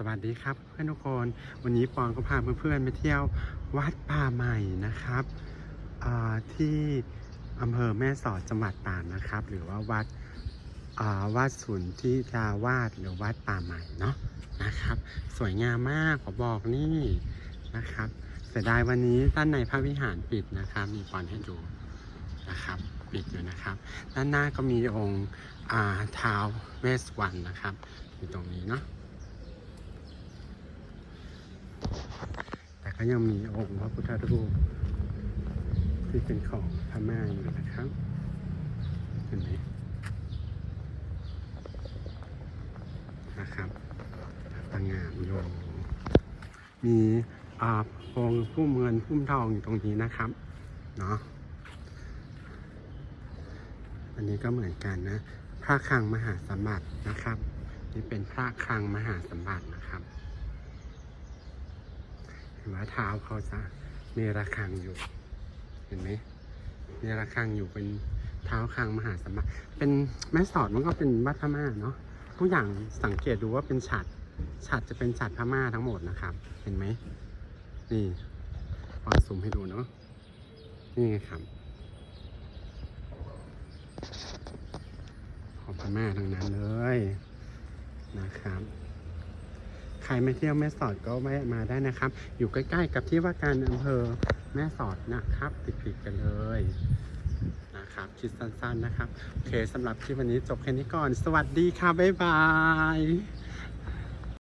สวัสดีครับเพื่อนทุกคน วันนี้ปอนก็พาเพื่อนๆไปเที่ยววัดป่าใหม่นะครับที่อำเภอแม่สอดจังหวัดตากนะครับ หรือว่าวัดวัดสุนย์ที่ดาวาสหรือวัดป่าใหม่เนาะนะครับ สวยงามมากขอบอกนี่นะครับเสียดายวันนี้ด้านในพระวิหารปิดนะครับ มีปอนให้ดูนะครับปิดอยู่นะครับ ด้านหน้าก็มีองค์อ่าท้าวเวสสวรรณนะครับอยู่ตรงนี้เนาะ แต่ ก็ยังมีองค์พระพุทธรูปที่เป็นของพม่อยู่นะครับเห็นไหมนะครับต่างงามโยมีอาพงพุ่มเงินพุ่มทองอยู่ตรงนี้นะครับเนาะอันนี้ก็เหมือนกันนะพระคลังมหาสมบัตินะครับ นี่เป็นพระคลังมหาสมบัตินะครับ ว่าเท้าเขาจะมีระฆังอยู่ เห็นไหมมีระฆังอยู่เป็นเท้าคางมหาสมบัติเป็นแม่สอดมันก็เป็นวัดพม่าเนาะทุกอย่างสังเกตดูว่าเป็นฉัดฉัดจะเป็นฉัดพม่าทั้งหมดนะครับ เห็นไหมนี่ปอนซูมให้ดูเนาะนี่ไงครับของพม่าทั้งนั้นเลยนะครับ ครมาเที่ยวแม่สอดก็แวะมาได้นะครับ อยู่ใกล้ๆกับที่ว่าการอำเภอแม่สอดนะครับ ติดๆกันเลยนะครับคิดสั้นๆนะครับ โอเคสำหรับคลิปวันนี้จบแค่นี้ก่อน สวัสดีค่ะ บ๊ายบาย